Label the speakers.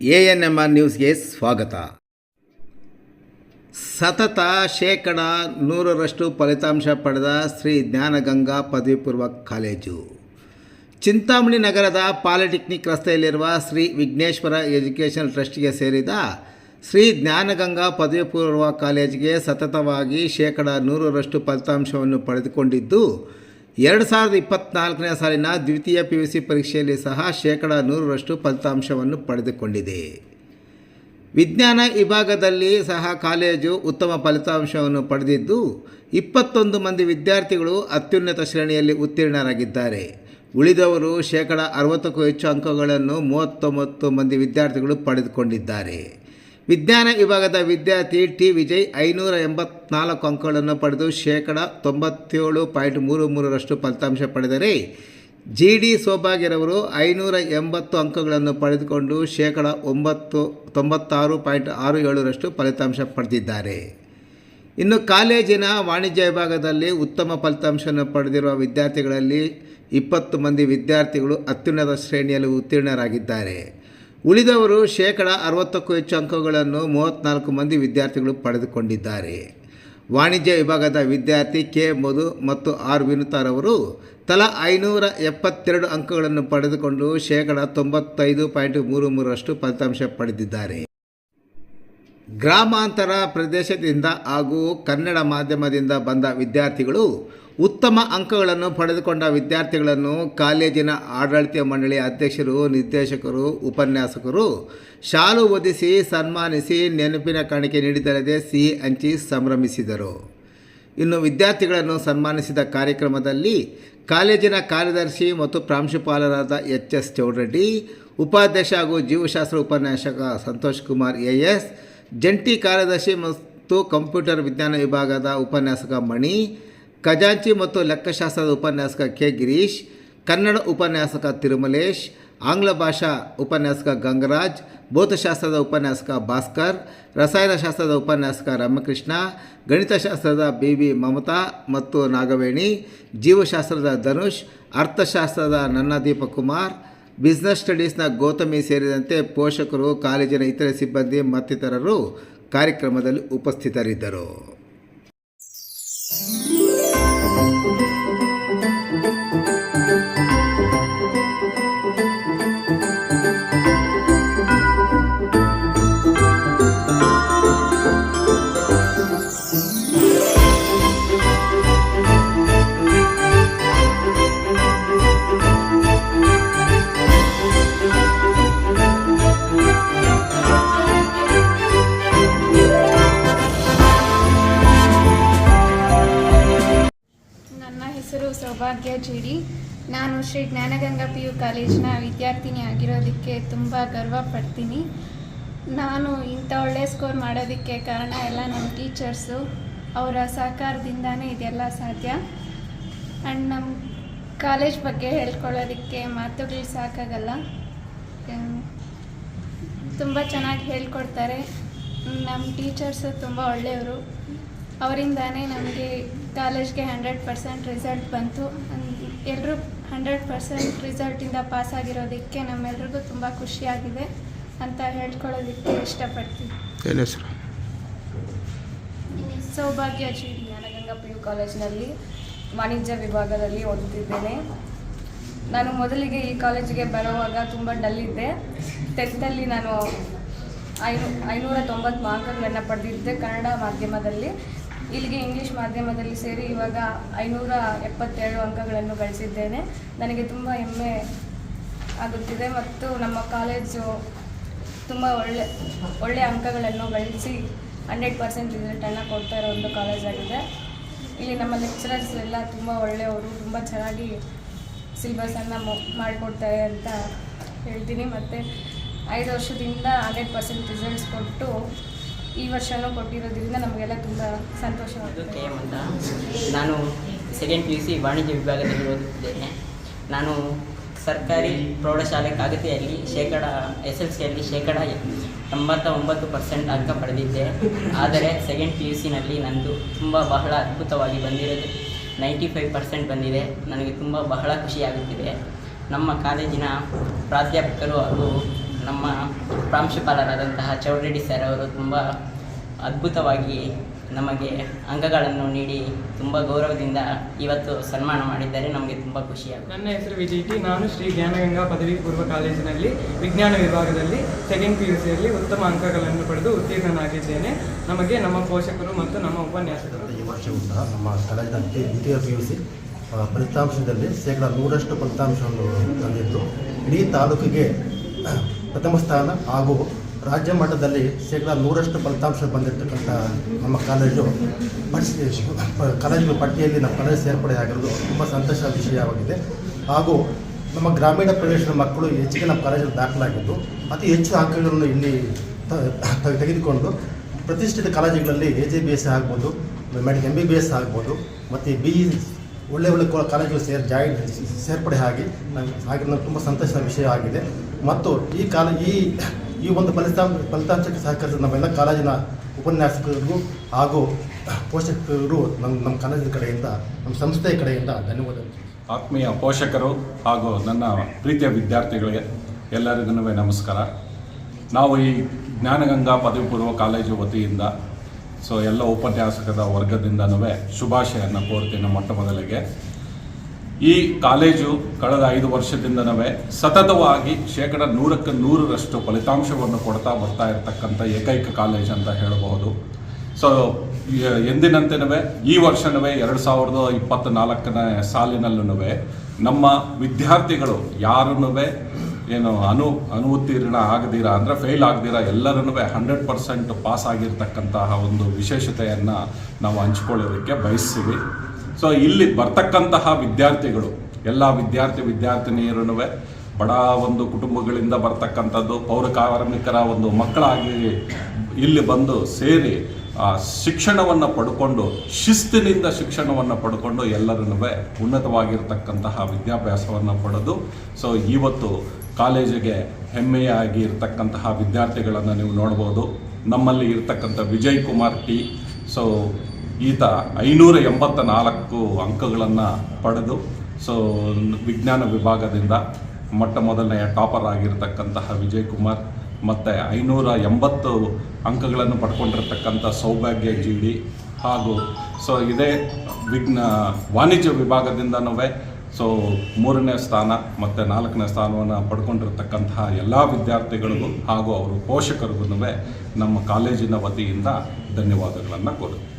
Speaker 1: A N M R ನ್ಯೂಸ್ಗೆ ಸ್ವಾಗತ. ಸತತ ಶೇಕಡ ನೂರರಷ್ಟು ಫಲಿತಾಂಶ ಪಡೆದ ಶ್ರೀ ಜ್ಞಾನಗಂಗಾ ಪದವಿ ಪೂರ್ವ ಕಾಲೇಜು. ಚಿಂತಾಮಣಿ ನಗರದ ಪಾಲಿಟೆಕ್ನಿಕ್ ರಸ್ತೆಯಲ್ಲಿರುವ ಶ್ರೀ ವಿಘ್ನೇಶ್ವರ ಎಜುಕೇಷನ್ ಟ್ರಸ್ಟ್ಗೆ ಸೇರಿದ ಶ್ರೀ ಜ್ಞಾನಗಂಗಾ ಪದವಿ ಪೂರ್ವ ಕಾಲೇಜಿಗೆ ಸತತವಾಗಿ ಶೇಕಡ ನೂರರಷ್ಟು ಫಲಿತಾಂಶವನ್ನು ಪಡೆದುಕೊಂಡಿದ್ದು ಎರಡು ಸಾವಿರದ ಇಪ್ಪತ್ತ್ನಾಲ್ಕನೇ ಸಾಲಿನ ದ್ವಿತೀಯ ಪಿ ಯು ಸಿ ಪರೀಕ್ಷೆಯಲ್ಲಿ ಸಹ ಶೇಕಡ ನೂರರಷ್ಟು ಫಲಿತಾಂಶವನ್ನು ಪಡೆದುಕೊಂಡಿದೆ. ವಿಜ್ಞಾನ ವಿಭಾಗದಲ್ಲಿ ಸಹ ಕಾಲೇಜು ಉತ್ತಮ ಫಲಿತಾಂಶವನ್ನು ಪಡೆದಿದ್ದು, ಇಪ್ಪತ್ತೊಂದು ಮಂದಿ ವಿದ್ಯಾರ್ಥಿಗಳು ಅತ್ಯುನ್ನತ ಶ್ರೇಣಿಯಲ್ಲಿ ಉತ್ತೀರ್ಣರಾಗಿದ್ದಾರೆ. ಉಳಿದವರು ಶೇಕಡ ಅರವತ್ತಕ್ಕೂ ಹೆಚ್ಚು ಅಂಕಗಳನ್ನು ಮೂವತ್ತೊಂಬತ್ತು ಮಂದಿ ವಿದ್ಯಾರ್ಥಿಗಳು ಪಡೆದುಕೊಂಡಿದ್ದಾರೆ. ವಿಜ್ಞಾನ ವಿಭಾಗದ ವಿದ್ಯಾರ್ಥಿ ಟಿ ವಿಜಯ್ ಐನೂರ ಎಂಬತ್ನಾಲ್ಕು ಅಂಕಗಳನ್ನು ಪಡೆದು ಶೇಕಡ ತೊಂಬತ್ತೇಳು ಪಾಯಿಂಟ್ ಮೂರು ಮೂರರಷ್ಟು ಫಲಿತಾಂಶ ಪಡೆದರೆ ಜಿ ಡಿ ಸೋಭಾಗ್ಯರವರು ಐನೂರ ಎಂಬತ್ತು ಅಂಕಗಳನ್ನು ಪಡೆದುಕೊಂಡು ಶೇಕಡ ಒಂಬತ್ತು, ತೊಂಬತ್ತಾರು ಪಾಯಿಂಟ್ ಆರು ಏಳರಷ್ಟು ಫಲಿತಾಂಶ ಪಡೆದಿದ್ದಾರೆ. ಇನ್ನು ಕಾಲೇಜಿನ ವಾಣಿಜ್ಯ ವಿಭಾಗದಲ್ಲಿ ಉತ್ತಮ ಫಲಿತಾಂಶವನ್ನು ಪಡೆದಿರುವ ವಿದ್ಯಾರ್ಥಿಗಳಲ್ಲಿ ಇಪ್ಪತ್ತು ಮಂದಿ ವಿದ್ಯಾರ್ಥಿಗಳು ಅತ್ಯುನ್ನತ ಶ್ರೇಣಿಯಲ್ಲಿ ಉತ್ತೀರ್ಣರಾಗಿದ್ದಾರೆ. ಉಳಿದವರು ಶೇಕಡ ಅರವತ್ತಕ್ಕೂ ಹೆಚ್ಚು ಅಂಕಗಳನ್ನು ಮೂವತ್ತ್ನಾಲ್ಕು ಮಂದಿ ವಿದ್ಯಾರ್ಥಿಗಳು ಪಡೆದುಕೊಂಡಿದ್ದಾರೆ. ವಾಣಿಜ್ಯ ವಿಭಾಗದ ವಿದ್ಯಾರ್ಥಿ ಕೆ. ಮಧು ಮತ್ತು ಆರ್. ವಿನುತಾರವರು ತಲಾ ಐನೂರ ಎಪ್ಪತ್ತೆರಡು ಅಂಕಗಳನ್ನು ಪಡೆದುಕೊಂಡು ಶೇಕಡ ತೊಂಬತ್ತೈದು ಪಾಯಿಂಟ್ ಮೂರು ಮೂರರಷ್ಟು ಫಲಿತಾಂಶ ಪಡೆದಿದ್ದಾರೆ. ಗ್ರಾಮಾಂತರ ಪ್ರದೇಶದಿಂದ ಹಾಗೂ ಕನ್ನಡ ಮಾಧ್ಯಮದಿಂದ ಬಂದ ವಿದ್ಯಾರ್ಥಿಗಳು ಉತ್ತಮ ಅಂಕಗಳನ್ನು ಪಡೆದುಕೊಂಡ ವಿದ್ಯಾರ್ಥಿಗಳನ್ನು ಕಾಲೇಜಿನ ಆಡಳಿತ ಮಂಡಳಿ ಅಧ್ಯಕ್ಷರು, ನಿರ್ದೇಶಕರು, ಉಪನ್ಯಾಸಕರು ಶಾಲು ಒದಿಸಿ ಸನ್ಮಾನಿಸಿ ನೆನಪಿನ ಕಾಣಿಕೆ ನೀಡಿದಲ್ಲದೆ ಸಿಹಿ ಹಂಚಿ ಸಂಭ್ರಮಿಸಿದರು. ಇನ್ನು ವಿದ್ಯಾರ್ಥಿಗಳನ್ನು ಸನ್ಮಾನಿಸಿದ ಕಾರ್ಯಕ್ರಮದಲ್ಲಿ ಕಾಲೇಜಿನ ಕಾರ್ಯದರ್ಶಿ ಮತ್ತು ಪ್ರಾಂಶುಪಾಲರಾದ ಎಚ್ ಎಸ್ ಚೌಡ್ರೆಡ್ಡಿ, ಉಪಾಧ್ಯಕ್ಷ ಹಾಗೂ ಜೀವಶಾಸ್ತ್ರ ಉಪನ್ಯಾಸಕ ಸಂತೋಷ್ ಕುಮಾರ್ ಎ ಎಸ್ ಜಂಟಿ ಕಾರ್ಯದರ್ಶಿ ಮತ್ತು ಕಂಪ್ಯೂಟರ್ ವಿಜ್ಞಾನ ವಿಭಾಗದ ಉಪನ್ಯಾಸಕ ಮಣಿ, ಖಜಾಂಚಿ ಮತ್ತು ಲೆಕ್ಕಶಾಸ್ತ್ರದ ಉಪನ್ಯಾಸಕ ಕೆ. ಗಿರೀಶ್, ಕನ್ನಡ ಉಪನ್ಯಾಸಕ ತಿರುಮಲೇಶ್, ಆಂಗ್ಲ ಭಾಷಾ ಉಪನ್ಯಾಸಕ ಗಂಗರಾಜ್, ಭೌತಶಾಸ್ತ್ರದ ಉಪನ್ಯಾಸಕ ಭಾಸ್ಕರ್, ರಸಾಯನಶಾಸ್ತ್ರದ ಉಪನ್ಯಾಸಕ ರಾಮಕೃಷ್ಣ, ಗಣಿತಶಾಸ್ತ್ರದ ಬಿ. ವಿ. ಮಮತಾ ಮತ್ತು ನಾಗವೇಣಿ, ಜೀವಶಾಸ್ತ್ರದ ಧನುಷ್, ಅರ್ಥಶಾಸ್ತ್ರದ ನನ್ನ ದೀಪಕುಮಾರ್ ಬಿಸ್ನೆಸ್ ಸ್ಟಡೀಸ್ನ ಗೌತಮಿ ಸೇರಿದಂತೆ ಪೋಷಕರು ಕಾಲೇಜಿನ ಇತರೆ ಸಿಬ್ಬಂದಿ ಮತ್ತಿತರರು ಕಾರ್ಯಕ್ರಮದಲ್ಲಿ ಉಪಸ್ಥಿತರಿದ್ದರು.
Speaker 2: ಸೌಭಾಗ್ಯ, ಜೀಡಿ. ನಾನು ಶ್ರೀ ಜ್ಞಾನಗಂಗಾ ಪಿ ಯು ಕಾಲೇಜಿನ ವಿದ್ಯಾರ್ಥಿನಿ ಆಗಿರೋದಕ್ಕೆ ತುಂಬ ಗರ್ವ ಪಡ್ತೀನಿ. ನಾನು ಇಂಥ ಒಳ್ಳೆಯ ಸ್ಕೋರ್ ಮಾಡೋದಕ್ಕೆ ಕಾರಣ ಎಲ್ಲ ನಮ್ಮ ಟೀಚರ್ಸು. ಅವರ ಸಹಕಾರದಿಂದನೇ ಇದೆಲ್ಲ ಸಾಧ್ಯ. ಆ್ಯಂಡ್ ನಮ್ಮ ಕಾಲೇಜ್ ಬಗ್ಗೆ ಹೇಳ್ಕೊಳ್ಳೋದಕ್ಕೆ ಮಾತುಗಳು ಸಾಕಾಗಲ್ಲ. ತುಂಬ ಚೆನ್ನಾಗಿ ಹೇಳ್ಕೊಡ್ತಾರೆ. ನಮ್ಮ ಟೀಚರ್ಸು ತುಂಬ ಒಳ್ಳೆಯವರು. ಅವರಿಂದಾನೇ ನಮಗೆ ಕಾಲೇಜ್ಗೆ ಹಂಡ್ರೆಡ್ ಪರ್ಸೆಂಟ್ ರಿಸಲ್ಟ್ ಬಂತು. ಎಲ್ಲರೂ ಹಂಡ್ರೆಡ್ ಪರ್ಸೆಂಟ್ ರಿಸಲ್ಟಿಂದ ಪಾಸ್ ಆಗಿರೋದಕ್ಕೆ ನಮ್ಮೆಲ್ರಿಗೂ ತುಂಬ ಖುಷಿಯಾಗಿದೆ ಅಂತ ಹೇಳ್ಕೊಳ್ಳೋದಕ್ಕೆ ಇಷ್ಟಪಡ್ತೀನಿ.
Speaker 3: ಏನು ಹೆಸರು?
Speaker 2: ಸೌಭಾಗ್ಯ ಜಿ
Speaker 4: ಜ್ಞಾನಗಂಗಾ ಪಿ ಯು ಕಾಲೇಜಿನಲ್ಲಿ ವಾಣಿಜ್ಯ ವಿಭಾಗದಲ್ಲಿ ಓದುತ್ತಿದ್ದೇನೆ. ನಾನು ಮೊದಲಿಗೆ ಈ ಕಾಲೇಜಿಗೆ ಬರುವಾಗ ತುಂಬ ಡಲ್ ಇದ್ದೆ ಟೆಂತಲ್ಲಿ ನಾನು ಐನೂ ಐನೂರ ತೊಂಬತ್ತು ಮಾರ್ಕ್ಗಳನ್ನು ಪಡೆದಿದ್ದೆ ಕನ್ನಡ ಮಾಧ್ಯಮದಲ್ಲಿ. ಇಲ್ಲಿಗೆ ಇಂಗ್ಲೀಷ್ ಮಾಧ್ಯಮದಲ್ಲಿ ಸೇರಿ ಇವಾಗ ಐನೂರ ಎಪ್ಪತ್ತೇಳು ಅಂಕಗಳನ್ನು ಗಳಿಸಿದ್ದೇನೆ. ನನಗೆ ತುಂಬ ಹೆಮ್ಮೆ ಆಗುತ್ತಿದೆ ಮತ್ತು ನಮ್ಮ ಕಾಲೇಜು ತುಂಬ ಒಳ್ಳೆ ಒಳ್ಳೆಯ ಅಂಕಗಳನ್ನು ಗಳಿಸಿ ಹಂಡ್ರೆಡ್ ಪರ್ಸೆಂಟ್ ರಿಸಲ್ಟನ್ನು ಕೊಡ್ತಾ ಇರೋ ಒಂದು ಕಾಲೇಜಾಗಿದೆ ಇಲ್ಲಿ ನಮ್ಮ ಲೆಕ್ಚರರ್ಸ್ ಎಲ್ಲ ತುಂಬ ಒಳ್ಳೆಯವರು, ತುಂಬ ಚೆನ್ನಾಗಿ ಸಿಲೆಬಸನ್ನು ಮಾಡಿಕೊಡ್ತಾರೆ ಅಂತ ಹೇಳ್ತೀನಿ. ಮತ್ತು ಐದು ವರ್ಷದಿಂದ ಹಂಡ್ರೆಡ್ ಪರ್ಸೆಂಟ್ ರಿಸಲ್ಟ್ಸ್ ಕೊಟ್ಟು ಈ ವರ್ಷವೂ ಕೊಟ್ಟಿರೋದ್ರಿಂದ ನಮಗೆಲ್ಲ ತುಂಬ ಸಂತೋಷವಾಗುತ್ತೆ
Speaker 5: ಅಂತ ನಾನು ಸೆಕೆಂಡ್ ಪಿ ಯು ಸಿ ವಾಣಿಜ್ಯ ವಿಭಾಗದಲ್ಲಿ ಓದುತ್ತಿದ್ದೇನೆ. ನಾನು ಸರ್ಕಾರಿ ಪ್ರೌಢಶಾಲೆ ಕಾಗತಿಯಲ್ಲಿ ಶೇಕಡ ಎಸ್ ಎಲ್ ಸಿಯಲ್ಲಿ ಶೇಕಡ ತೊಂಬತ್ತ ಒಂಬತ್ತು ಪರ್ಸೆಂಟ್ ಅಂಕ ಪಡೆದಿದ್ದೆ. ಆದರೆ ಸೆಕೆಂಡ್ ಪಿ ಯು ಸಿನಲ್ಲಿ ನಂದು ತುಂಬ ಬಹಳ ಅದ್ಭುತವಾಗಿ ಬಂದಿರೋದು. ನೈಂಟಿ ಫೈವ್ ಪರ್ಸೆಂಟ್ ಬಂದಿದೆ. ನನಗೆ ತುಂಬ ಬಹಳ ಖುಷಿಯಾಗುತ್ತಿದೆ ನಮ್ಮ ಕಾಲೇಜಿನ ಪ್ರಾಧ್ಯಾಪಕರು ಹಾಗೂ ನಮ್ಮ ಪ್ರಾಂಶುಪಾಲರಾದಂತಹ ಚೌಡರೆಡ್ಡಿ ಸರ್ ಅವರು ತುಂಬ ಅದ್ಭುತವಾಗಿ ನಮಗೆ ಅಂಗಗಳನ್ನು ನೀಡಿ ತುಂಬ ಗೌರವದಿಂದ ಇವತ್ತು ಸನ್ಮಾನ ಮಾಡಿದ್ದಾರೆ. ನಮಗೆ ತುಂಬ ಖುಷಿಯಾಗುತ್ತೆ
Speaker 3: ನನ್ನ ಹೆಸರು ವಿಜಯ್ ಟಿ. ನಾನು ಶ್ರೀ ಜ್ಞಾನಗಂಗಾ ಪದವಿ ಪೂರ್ವ ಕಾಲೇಜಿನಲ್ಲಿ ವಿಜ್ಞಾನ ವಿಭಾಗದಲ್ಲಿ ಸೆಕೆಂಡ್ ಪಿ ಯು ಸಿಯಲ್ಲಿ ಉತ್ತಮ ಅಂಕಗಳನ್ನು ಪಡೆದು ಉತ್ತೀರ್ಣನಾಗಿದ್ದೇನೆ. ನಮಗೆ ನಮ್ಮ ಪೋಷಕರು ಮತ್ತು ನಮ್ಮ ಉಪನ್ಯಾಸಕರು.
Speaker 6: ಈ ವರ್ಷವೂ ಸಹ ನಮ್ಮ ಕಾಲೇಜಿನ ದ್ವಿ- ದ್ವಿತೀಯ ಪಿ ಯು ಸಿ ಫಲಿತಾಂಶದಲ್ಲಿ ಶೇಕಡ ನೂರಷ್ಟು ಫಲಿತಾಂಶವನ್ನು ತಂದಿದ್ದು. ಇಡೀ ತಾಲೂಕಿಗೆ ಪ್ರಥಮ ಸ್ಥಾನ ಹಾಗೂ ರಾಜ್ಯ ಮಟ್ಟದಲ್ಲಿ ಶೇಕಡ ನೂರಷ್ಟು ಫಲಿತಾಂಶ ಬಂದಿರತಕ್ಕಂಥ ನಮ್ಮ ಕಾಲೇಜು ಕಾಲೇಜು ಪಟ್ಟಿಯಲ್ಲಿ ನಮ್ಮ ಕಾಲೇಜು ಸೇರ್ಪಡೆ ಆಗಿರೋದು ತುಂಬ ಸಂತೋಷ ವಿಷಯವಾಗಿದೆ. ಹಾಗೂ ನಮ್ಮ ಗ್ರಾಮೀಣ ಪ್ರದೇಶದ ಮಕ್ಕಳು ಹೆಚ್ಚಿಗೆ ನಮ್ಮ ಕಾಲೇಜಲ್ಲಿ ದಾಖಲಾಗಿದ್ದು, ಅತಿ ಹೆಚ್ಚು ಅಂಕಗಳನ್ನು ಇಲ್ಲಿ ತೆಗೆದುಕೊಂಡು ಪ್ರತಿಷ್ಠಿತ ಕಾಲೇಜುಗಳಲ್ಲಿ ಎ ಜೆ ಬಿ ಎಸ್ ಆಗ್ಬೋದು ಎಂ ಬಿ ಬಿ ಎಸ್ ಆಗ್ಬೋದು, ಮತ್ತು ಬಿ ಇ ಒಳ್ಳೆ ಒಳ್ಳೆ ಕಾಲೇಜುಗಳು ಸೇರ್ ಜಾಯಿನ್ ಸೇರ್ಪಡೆ ಆಗಿ ಹಾಗೆ ತುಂಬ ಸಂತೋಷದ ವಿಷಯ ಆಗಿದೆ. ಮತ್ತು ಈ ಕಾಲ ಈ ಈ ಒಂದು ಫಲಿತಾಂಶ ಫಲಿತಾಂಶಕ್ಕೆ ಸಹಕರಿಸಿದ ನಮ್ಮೆಲ್ಲ ಕಾಲೇಜಿನ ಉಪನ್ಯಾಸಕರಿಗೂ ಹಾಗೂ ಪೋಷಕರು ನಮ್ಮ ನಮ್ಮ ಕಾಲೇಜಿನ ಕಡೆಯಿಂದ ನಮ್ಮ ಸಂಸ್ಥೆಯ ಕಡೆಯಿಂದ ಧನ್ಯವಾದ.
Speaker 7: ಆತ್ಮೀಯ ಪೋಷಕರು ಹಾಗೂ ನನ್ನ ಪ್ರೀತಿಯ ವಿದ್ಯಾರ್ಥಿಗಳಿಗೆ ಎಲ್ಲರಿಗೂ ನಮಸ್ಕಾರ. ನಾವು ಈ ಜ್ಞಾನಗಂಗಾ ಪದವಿ ಪೂರ್ವ ಕಾಲೇಜು ವತಿಯಿಂದ ಸೊ ಎಲ್ಲ ಉಪನ್ಯಾಸಕರ ವರ್ಗದಿಂದನೂ ಶುಭಾಶಯನ ಕೋರ್ತೀನಿ ಮೊಟ್ಟ ಮೊದಲಿಗೆ. ಈ ಕಾಲೇಜು ಕಳೆದ ಐದು ವರ್ಷದಿಂದನೂ ಸತತವಾಗಿ ಶೇಕಡ ನೂರಕ್ಕೆ ನೂರರಷ್ಟು ಫಲಿತಾಂಶವನ್ನು ಕೊಡ್ತಾ ಬರ್ತಾ ಇರತಕ್ಕಂಥ ಏಕೈಕ ಕಾಲೇಜ್ ಅಂತ ಹೇಳಬಹುದು. ಸೊ ಎಂದಿನಂತೆನವೇ ಈ ವರ್ಷನೂ ಎರಡು ಸಾವಿರದ ಇಪ್ಪತ್ತ್ನಾಲ್ಕನೇ ಸಾಲಿನಲ್ಲೂ ನಮ್ಮ ವಿದ್ಯಾರ್ಥಿಗಳು ಯಾರನ್ನೂ ಏನು ಅನು ಅನುತ್ತೀರ್ಣ ಆಗದಿರ ಅಂದರೆ ಫೇಲ್ ಆಗದಿರ ಎಲ್ಲರನ್ನೂ ಹಂಡ್ರೆಡ್ ಪರ್ಸೆಂಟ್ ಪಾಸ್ ಆಗಿರ್ತಕ್ಕಂತಹ ಒಂದು ವಿಶೇಷತೆಯನ್ನು ನಾವು ಹಂಚ್ಕೊಳ್ಳೋದಕ್ಕೆ ಬಯಸ್ತೀವಿ. ಸೊ ಇಲ್ಲಿ ಬರ್ತಕ್ಕಂತಹ ವಿದ್ಯಾರ್ಥಿಗಳು, ಎಲ್ಲ ವಿದ್ಯಾರ್ಥಿ ವಿದ್ಯಾರ್ಥಿನಿಯರೂ ಬಡ ಒಂದು ಕುಟುಂಬಗಳಿಂದ ಬರ್ತಕ್ಕಂಥದ್ದು ಪೌರ ಕಾರ್ಮಿಕರ ಒಂದು ಮಕ್ಕಳಾಗಿ ಇಲ್ಲಿ ಬಂದು ಸೇರಿ, ಆ, ಶಿಕ್ಷಣವನ್ನು ಪಡ್ಕೊಂಡು, ಶಿಸ್ತಿನಿಂದ ಶಿಕ್ಷಣವನ್ನು ಪಡ್ಕೊಂಡು ಎಲ್ಲರನ್ನೂ ಉನ್ನತವಾಗಿರ್ತಕ್ಕಂತಹ ವಿದ್ಯಾಭ್ಯಾಸವನ್ನು ಪಡೆದು ಸೊ ಇವತ್ತು ಕಾಲೇಜಿಗೆ ಹೆಮ್ಮೆಯಾಗಿ ಇರ್ತಕ್ಕಂತಹ ವಿದ್ಯಾರ್ಥಿಗಳನ್ನು ನೀವು ನೋಡ್ಬೋದು. ನಮ್ಮಲ್ಲಿ ಇರ್ತಕ್ಕಂಥ ವಿಜಯ್ ಕುಮಾರ್ ಟಿ. ಸೊ ಈತ ಐನೂರ ಎಂಬತ್ತ ನಾಲ್ಕು ಅಂಕಗಳನ್ನು ಪಡೆದು ಸೊ ವಿಜ್ಞಾನ ವಿಭಾಗದಿಂದ ಮೊಟ್ಟ ಮೊದಲನೆಯ ಟಾಪರ್ ಆಗಿರ್ತಕ್ಕಂತಹ ವಿಜಯ್ ಕುಮಾರ್, ಮತ್ತು ಐನೂರ ಎಂಬತ್ತು ಅಂಕಗಳನ್ನು ಪಡ್ಕೊಂಡಿರ್ತಕ್ಕಂಥ ಸೌಭಾಗ್ಯ ಜಿ ಹಾಗೂ ಸೊ ಇದೇ ವಿಜ್ಞಾ, ವಾಣಿಜ್ಯ ವಿಭಾಗದಿಂದನೂ ಸೊ ಮೂರನೇ ಸ್ಥಾನ ಮತ್ತು ನಾಲ್ಕನೇ ಸ್ಥಾನವನ್ನು ಪಡ್ಕೊಂಡಿರ್ತಕ್ಕಂತಹ ಎಲ್ಲ ವಿದ್ಯಾರ್ಥಿಗಳಿಗೂ ಹಾಗೂ ಅವರ ಪೋಷಕರಿಗೂ ನಮ್ಮ ಕಾಲೇಜಿನ ವತಿಯಿಂದ ಧನ್ಯವಾದಗಳನ್ನು ಕೋರುತ್ತೇನೆ.